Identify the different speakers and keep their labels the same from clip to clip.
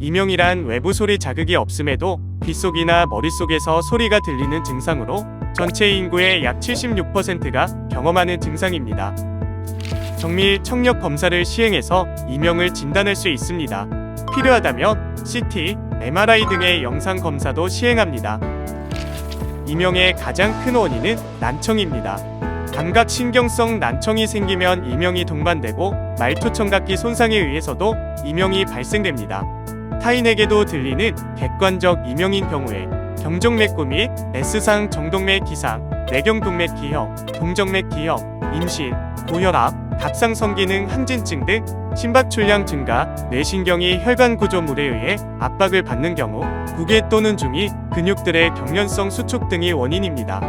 Speaker 1: 이명이란 외부 소리 자극이 없음에도 귓속이나 머릿속에서 소리가 들리는 증상으로 전체 인구의 약 76%가 경험하는 증상입니다. 정밀 청력 검사를 시행해서 이명을 진단할 수 있습니다. 필요하다면 CT, MRI 등의 영상 검사도 시행합니다. 이명의 가장 큰 원인은 난청입니다. 감각 신경성 난청이 생기면 이명이 동반되고 말투 청각기 손상에 의해서도 이명이 발생됩니다. 타인에게도 들리는 객관적 이명인 경우에 경정맥구 및 S상 정동맥 기상, 내경동맥 기형, 동정맥 기형, 임신, 고혈압, 갑상선 기능 항진증 등 심박 출량 증가, 뇌신경이 혈관 구조물에 의해 압박을 받는 경우 구개 또는 중이 근육들의 경련성 수축 등이 원인입니다.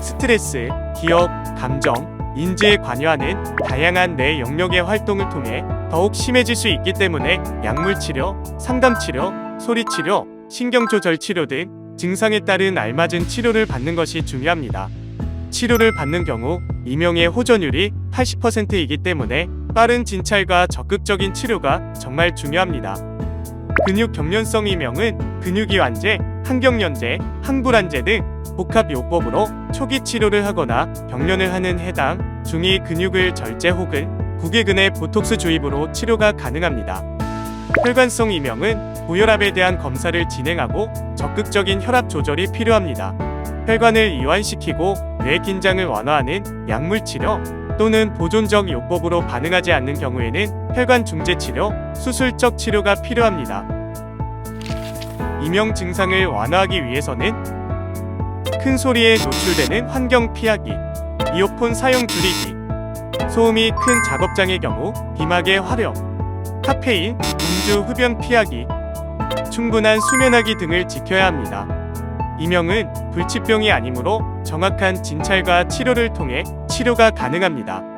Speaker 1: 스트레스, 기억, 감정, 인지에 관여하는 다양한 뇌 영역의 활동을 통해 더욱 심해질 수 있기 때문에 약물 치료, 상담 치료, 소리 치료, 신경 조절 치료 등 증상에 따른 알맞은 치료를 받는 것이 중요합니다. 치료를 받는 경우 이명의 호전율이 80%이기 때문에 빠른 진찰과 적극적인 치료가 정말 중요합니다. 근육 경련성 이명은 근육이완제, 항경련제, 항불안제 등 복합 요법으로 초기 치료를 하거나 경련을 하는 해당 중위 근육을 절제 혹은 구개근의 보톡스 주입으로 치료가 가능합니다. 혈관성 이명은 고혈압에 대한 검사를 진행하고 적극적인 혈압 조절이 필요합니다. 혈관을 이완시키고 뇌 긴장을 완화하는 약물 치료 또는 보존적 요법으로 반응하지 않는 경우에는 혈관 중재 치료, 수술적 치료가 필요합니다. 이명 증상을 완화하기 위해서는 큰 소리에 노출되는 환경 피하기, 이어폰 사용 줄이기, 소음이 큰 작업장의 경우 비막의 활용, 카페인, 음주 흡연 피하기, 충분한 수면하기 등을 지켜야 합니다. 이명은 불치병이 아니므로 정확한 진찰과 치료를 통해 치료가 가능합니다.